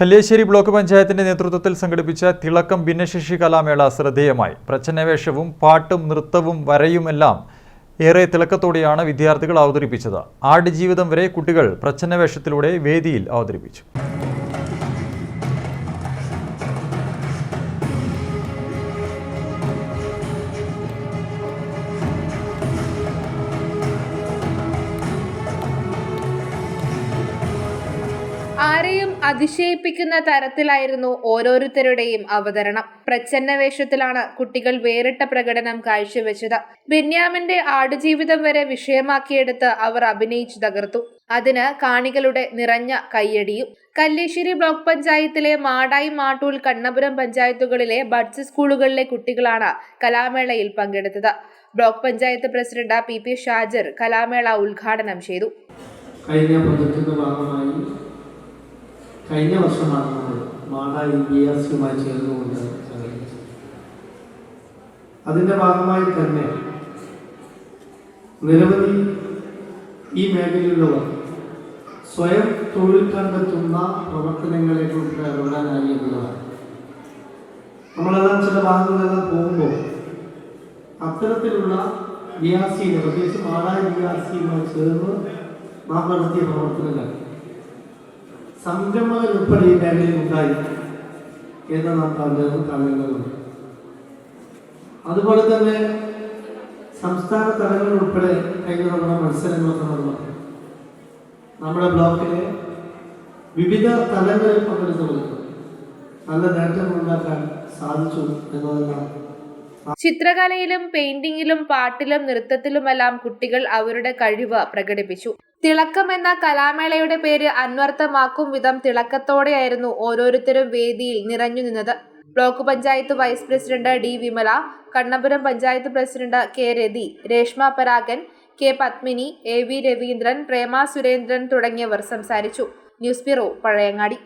Kalliasseri block പഞ്ചായത്തിന്റെ നേതൃത്വത്തിൽ സംഘടിപ്പിച്ച തിളക്കം ഭിന്നശേഷി കലാമേള ശ്രദ്ധേയമായി. പ്രച്ഛന്നവേഷവും പാട്ടും നൃത്തവും വരയുമെല്ലാം ഏറെ തിളക്കത്തോടെയാണ് വിദ്യാർത്ഥികൾ അവതരിപ്പിച്ചത്. ആടുജീവിതം വരെ കുട്ടികൾ പ്രച്ഛന്നവേഷത്തിലൂടെ വേദിയിൽ അവതരിപ്പിച്ചു. ആരെയും അതിശയിപ്പിക്കുന്ന തരത്തിലായിരുന്നു ഓരോരുത്തരുടെയും അവതരണം. പ്രച്ഛന്ന വേഷത്തിലാണ് കുട്ടികൾ വേറിട്ട പ്രകടനം കാഴ്ചവെച്ചത്. ബെന്യാമിന്റെ ആടുജീവിതം വരെ വിഷയമാക്കിയെടുത്ത് അവർ അഭിനയിച്ചു തകർത്തു. അതിന് കാണികളുടെ നിറഞ്ഞ കയ്യടിയും കല്ലേശ്ശേരി ബ്ലോക്ക് പഞ്ചായത്തിലെ മാടായി മാട്ടൂൽ കണ്ണപുരം പഞ്ചായത്തുകളിലെ ബഡ്സ് സ്കൂളുകളിലെ കുട്ടികളാണ് കലാമേളയിൽ പങ്കെടുത്തത്. Block panchayat president P P Shajar കലാമേള ഉദ്ഘാടനം ചെയ്തു. കഴിഞ്ഞ പ്രൊജക്റ്റിന്റെ ഭാഗമായി കഴിഞ്ഞ വർഷമാണ് നമ്മൾ ആർ സിയുമായി ചേർന്നുകൊണ്ട് അതിന്റെ ഭാഗമായി തന്നെ നിരവധി ഈ മേഖലയിലുള്ളവർ സ്വയം തൊഴിൽ കണ്ടെത്തുന്ന പ്രവർത്തനങ്ങളെ കുറിച്ച് ഇടപെടാനായി എന്നുള്ളതാണ്. നമ്മളെല്ലാം ചില ഭാഗങ്ങളെല്ലാം പോകുമ്പോൾ അത്തരത്തിലുള്ള സി പ്രത്യേകിച്ച് ആർ സിയുമായി ചേർന്ന് നാം നടത്തിയ പ്രവർത്തനങ്ങൾ സംരംഭകർ ഉൾപ്പെടെ ഈ മേഖലയിൽ ഉണ്ടായി എന്ന് നാം പറഞ്ഞു കാണേണ്ടതുണ്ട് അതുപോലെ തന്നെ സംസ്ഥാന തലങ്ങളിൽ ഉൾപ്പെടെ കഴിഞ്ഞ നമ്മുടെ മത്സരങ്ങളൊക്കെ നടന്നു. നമ്മുടെ ബ്ലോക്കിലെ വിവിധ തലങ്ങളിൽ പങ്കെടുത്തവർക്ക് നല്ല നേട്ടങ്ങൾ ഉണ്ടാക്കാൻ സാധിച്ചു എന്നതെല്ലാം ചിത്രകലയിലും പെയിന്റിംഗിലും പാട്ടിലും നൃത്തത്തിലുമെല്ലാം കുട്ടികൾ അവരുടെ കഴിവ് പ്രകടിപ്പിച്ചു. തിളക്കം എന്ന കലാമേളയുടെ പേര് അന്വർത്ഥമാക്കും വിധം തിളക്കത്തോടെയായിരുന്നു ഓരോരുത്തരും വേദിയിൽ നിറഞ്ഞു നിന്നത്. Block panchayat vice president D Vimala Kannapuram panchayat president K Rathi Reshma Paragan K Padmini A V Raveendran Prema Surendran തുടങ്ങിയവർ സംസാരിച്ചു. News bureau Pazhayangadi.